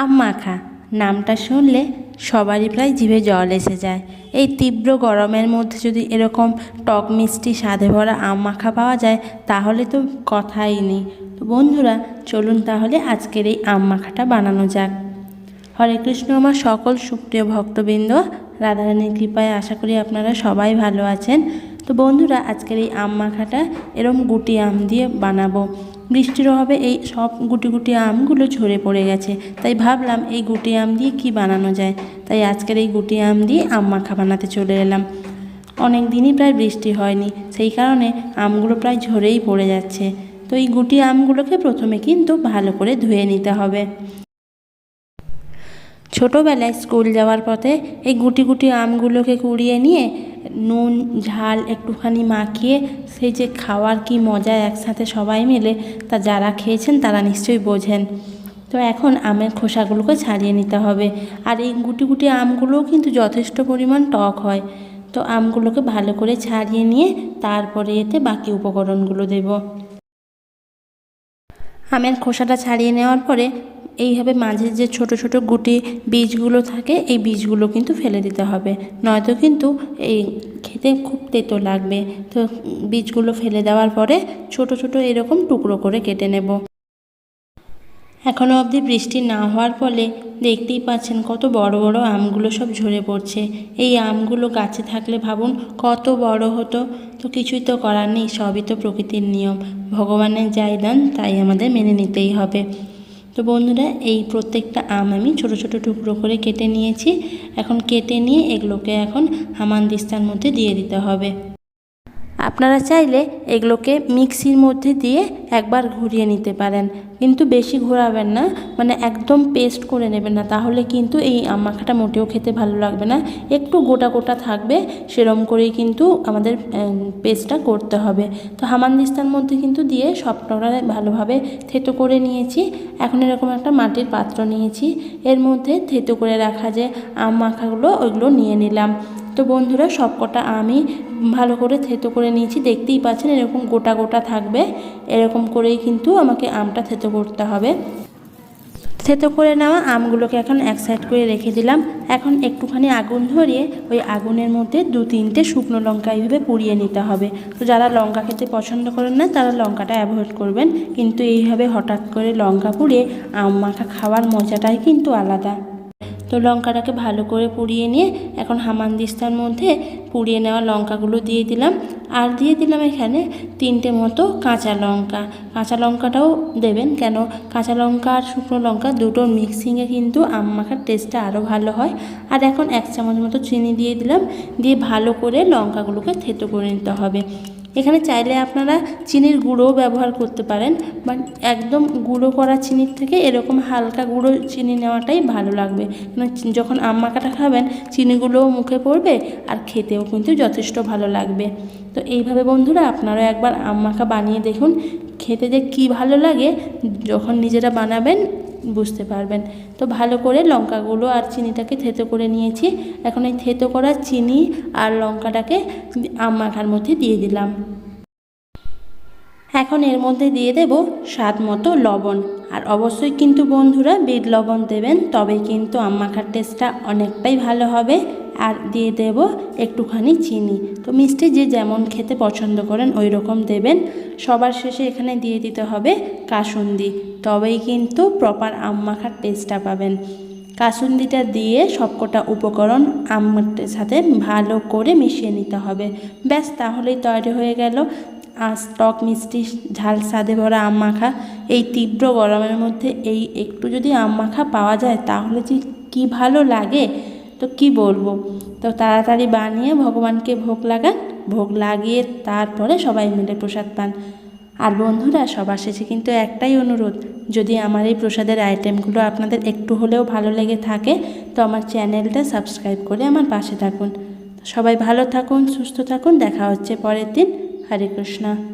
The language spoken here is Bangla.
আম মাখা নামটা শুনলে সবারই প্রায় জিভে জল এসে যায়। এই তীব্র গরমের মধ্যে যদি এরকম টক মিষ্টি স্বাদে ভরা আম মাখা পাওয়া যায়, তাহলে তো কথাই নেই। তো বন্ধুরা, চলুন তাহলে আজকের এই আম মাখাটা বানানো যাক। হরে কৃষ্ণ, আমার সকল সুপ্রিয় ভক্তবৃন্দ, রাধারানীর কৃপায় আশা করি আপনারা সবাই ভালো আছেন। তো বন্ধুরা, আজকের এই আম মাখাটা এরম গুটি আম দিয়ে বানাবো। বৃষ্টির অভাবে এই সব গুটি গুটি আমগুলো ঝরে পড়ে গেছে, তাই ভাবলাম এই গুটি আম দিয়ে কি বানানো যায়? তাই আজকের এই গুটি আম দিয়ে আম মাখা বানাতে চলে এলাম। অনেক দিনই প্রায় বৃষ্টি হয়নি, সেই কারণে আমগুলো প্রায় ঝরেই পড়ে যাচ্ছে। তো এই গুটি আমগুলোকে প্রথমে কিন্তু ভালো করে ধুয়ে নিতে হবে। ছোটোবেলায় স্কুল যাওয়ার পথে এই গুটি গুটি আমগুলোকে কুড়িয়ে নিয়ে নুন, ঝাল একটুখানি মাখিয়ে সেই যে খাওয়ার কি মজা একসাথে সবাই মিলে তা যারা খেয়েছেন তারা নিশ্চয়ই বোঝেন। তো এখন আমের খোসাগুলোকে ছাড়িয়ে নিতে হবে। আর এই গুটি গুটি আমগুলোও কিন্তু যথেষ্ট পরিমাণ টক হয়। তো আমগুলোকে ভালো করে ছাড়িয়ে নিয়ে তারপরে এতে বাকি উপকরণগুলো দেব। আমের খোসাটা ছাড়িয়ে নেওয়ার পরে এইভাবে মাঝে যে ছোট ছোট গুটি বীজগুলো থাকে, এই বীজগুলো কিন্তু ফেলে দিতে হবে। নয়তো কিন্তু এই খেতে খুব তেতো লাগবে। তো বীজগুলো ফেলে দেওয়ার পরে ছোট ছোট এরকম টুকরো করে কেটে নেব। এখনও অবধি বৃষ্টি না হওয়ার ফলে দেখতেই পাচ্ছেন কত বড় বড় আমগুলো সব ঝরে পড়ছে। এই আমগুলো গাছে থাকলে ভাবুন কত বড় হতো। তো কিছুই তো করার নেই, সবই তো প্রকৃতির নিয়ম। ভগবানের যাই দান, তাই আমাদের মেনে নিতেই হবে। তো বন্ধুরা, এই প্রত্যেকটা আম আমি ছোট ছোট টুকরো করে কেটে নিয়েছি। এখন কেটে নিয়ে এগুলোকে এখন হামানদিস্তার মধ্যে দিয়ে দিতে হবে। আপনারা চাইলে এগুলোকে মিক্সির মধ্যে দিয়ে একবার ঘুরিয়ে নিতে পারেন। কিন্তু বেশি ঘোরাবেন না মানে একদম পেস্ট করে নেবেন না। তাহলে কিন্তু এই আম মাখাটা মোটেও খেতে ভালো লাগবে না। একটু গোটা গোটা থাকবে, সেরম করেই কিন্তু আমাদের পেস্টটা করতে হবে। তো হামানদিস্তার মধ্যে কিন্তু দিয়ে সবটা ভালোভাবে থেতো করে নিয়েছি। এখন এরকম একটা মাটির পাত্র নিয়েছি। এর মধ্যে থেতো করে রাখা যে আম মাখাগুলো, ওইগুলো নিয়ে নিলাম। তো বন্ধুরা, সবকটা আমি ভালো করে থেতো করে নিয়েছি। দেখতেই পাচ্ছেন, এরকম গোটা গোটা থাকবে। এরকম করেই কিন্তু আমাকে আমটা থেতো করতে হবে। থেতো করে নেওয়া আমগুলোকে এখন এক সাইড করে রেখে দিলাম। এখন একটুখানি আগুন ধরিয়ে ওই আগুনের মধ্যে দু তিনটে শুকনো লঙ্কা এইভাবে পুড়িয়ে নিতে হবে। তো যারা লঙ্কা খেতে পছন্দ করেন না, তারা লঙ্কাটা অ্যাভয়েড করবেন। কিন্তু এইভাবে হঠাৎ করে লঙ্কা পুড়িয়ে আম মাখা খাওয়ার মজাটাই কিন্তু আলাদা। তো লঙ্কাটাকে ভালো করে পুড়িয়ে নিয়ে এখন হামানদিস্তার মধ্যে পুড়িয়ে নেওয়া লঙ্কাগুলো দিয়ে দিলাম। আর দিয়ে দিলাম এখানে তিনটে মতো কাঁচা লঙ্কা। কাঁচা লঙ্কাটাও দেবেন কেন? কাঁচা লঙ্কা আর শুকনো লঙ্কা দুটোর মিক্সিংয়ে কিন্তু আম মাখার টেস্টটা আরও ভালো হয়। আর এখন এক চামচ মতো চিনি দিয়ে দিলাম। দিয়ে ভালো করে লঙ্কাগুলোকে থেতো করে নিতে হবে। এখানে চাইলে আপনারা চিনির গুঁড়োও ব্যবহার করতে পারেন, বাট একদম গুঁড়ো করা চিনির থেকে এরকম হালকা গুঁড়ো চিনি নেওয়াটাই ভালো লাগবে। যখন আম মাখাটা খাবেন, চিনিগুলোও মুখে পড়বে আর খেতেও কিন্তু যথেষ্ট ভালো লাগবে। তো এইভাবে বন্ধুরা আপনারাও একবার আম মাখা বানিয়ে দেখুন, খেতে যে কী ভালো লাগে, যখন নিজেরা বানাবেন বুঝতে পারবেন। তো ভালো করে লঙ্কাগুলো আর চিনিটাকে থেতো করে নিয়েছি। এখন এই থেতো করা চিনি আর লঙ্কাটাকে আম মাখার মধ্যে দিয়ে দিলাম। এখন এর মধ্যে দিয়ে দেব স্বাদ মতো লবণ। আর অবশ্যই কিন্তু বন্ধুরা বিট লবণ দেবেন তবে কিন্তু আম মাখার টেস্টটা অনেকটাই ভালো হবে। আর দিয়ে দেব একটুখানি চিনি। তো মিষ্টি যে যেমন খেতে পছন্দ করেন ওই রকম দেবেন। সবার শেষে এখানে দিয়ে দিতে হবে কাসুন্দি। তবেই কিন্তু প্রপার আম মাখার টেস্টটা পাবেন। কাসুন্দিটা দিয়ে সবকটা উপকরণ আমের সাথে ভালো করে মিশিয়ে নিতে হবে। ব্যাস, তাহলেই তৈরি হয়ে গেল। আর টক মিষ্টি, ঝাল স্বাদে ভরা আম মাখা। এই তীব্র গরমের মধ্যে এই একটু যদি আম মাখা পাওয়া যায়, তাহলে যে কী ভালো লাগে! তো কি বলব? তো তাড়াতাড়ি বানিয়ে ভগবানকে ভোগ লাগান। ভোগ লাগিয়ে তারপরে সবাই মিলে প্রসাদ পান। আর বন্ধুরা, সবার শেষে কিন্তু একটাই অনুরোধ, যদি আমার এই প্রসাদের আইটেমগুলো আপনাদের একটু হলেও ভালো লেগে থাকে, তো আমার চ্যানেলটা সাবস্ক্রাইব করে আমার পাশে থাকুন। সবাই ভালো থাকুন, সুস্থ থাকুন, দেখা হচ্ছে পরের দিন। হরে কৃষ্ণা।